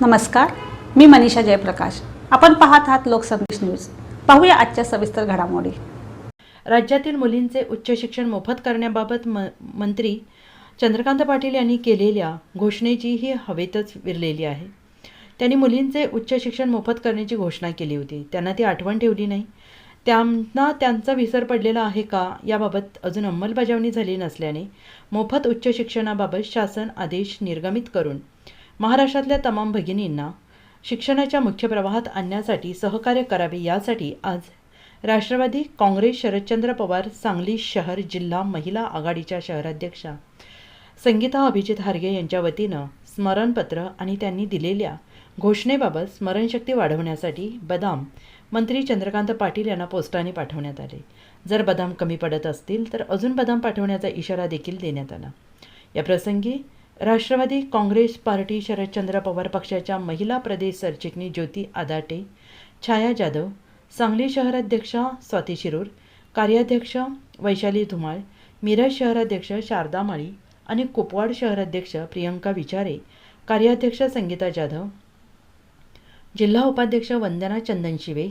नमस्कार मी मनीषा जयप्रकाश. आपण पाहत आहात लोकसंदेश न्यूज. पाहूया आजच्या सविस्तर घडामोडी. राज्यातील मुलींचे उच्च शिक्षण मोफत करण्याबाबत म मंत्री चंद्रकांत पाटील यांनी केलेल्या घोषणेची ही हवेतच विरलेली आहे. त्यांनी मुलींचे उच्च शिक्षण मोफत करण्याची घोषणा केली होती. त्यांना ती आठवण ठेवली नाही. त्यांना त्यांचा विसर पडलेला आहे का याबाबत अजून अंमलबजावणी झाली नसल्याने मोफत उच्च शिक्षणाबाबत शासन आदेश निर्गमित करून महाराष्ट्रातल्या तमाम भगिनींना शिक्षणाच्या मुख्य प्रवाहात आणण्यासाठी सहकार्य करावे यासाठी आज राष्ट्रवादी काँग्रेस शरदचंद्र पवार सांगली शहर जिल्हा महिला आघाडीच्या शहराध्यक्षा संगीता अभिजित हार्गे यांच्या वतीनं स्मरणपत्र आणि त्यांनी दिलेल्या घोषणेबाबत स्मरणशक्ती वाढवण्यासाठी बदाम मंत्री चंद्रकांत पाटील यांना पोस्टाने पाठवण्यात आले. जर बदाम कमी पडत असतील तर अजून बदाम पाठवण्याचा इशारा देखील देण्यात आला. या प्रसंगी राष्ट्रवादी काँग्रेस पार्टी शरदचंद्र पवार पक्षाच्या महिला प्रदेश सरचिटणीस ज्योती आदाटे छाया जाधव सांगली शहराध्यक्षा स्वाती शिरूर कार्याध्यक्ष वैशाली धुमाळ मिरज शहराध्यक्ष शारदा माळी आणि कुपवाड शहराध्यक्ष प्रियंका विचारे कार्याध्यक्ष संगीता जाधव जिल्हा उपाध्यक्ष वंदना चंदन शिवे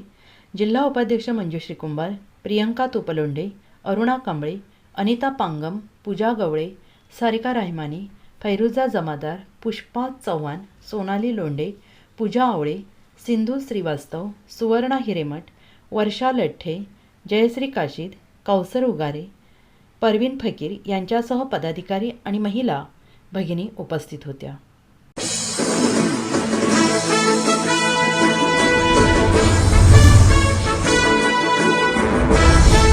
जिल्हा उपाध्यक्ष मंजुश्री कुंभार प्रियंका तुपलोंडे अरुणा कांबळे अनिता पांगम पूजा गवळे सारिका राहमानी फैरुजा जमादार पुष्पा चव्हाण सोनाली लोंडे पूजा आवळे सिंधू श्रीवास्तव सुवर्णा हिरेमठ वर्षा लठ्ठे जयश्री काशीद कौसर उगारे परवीन फकीर यांच्यासह पदाधिकारी आणि महिला भगिनी उपस्थित होत्या.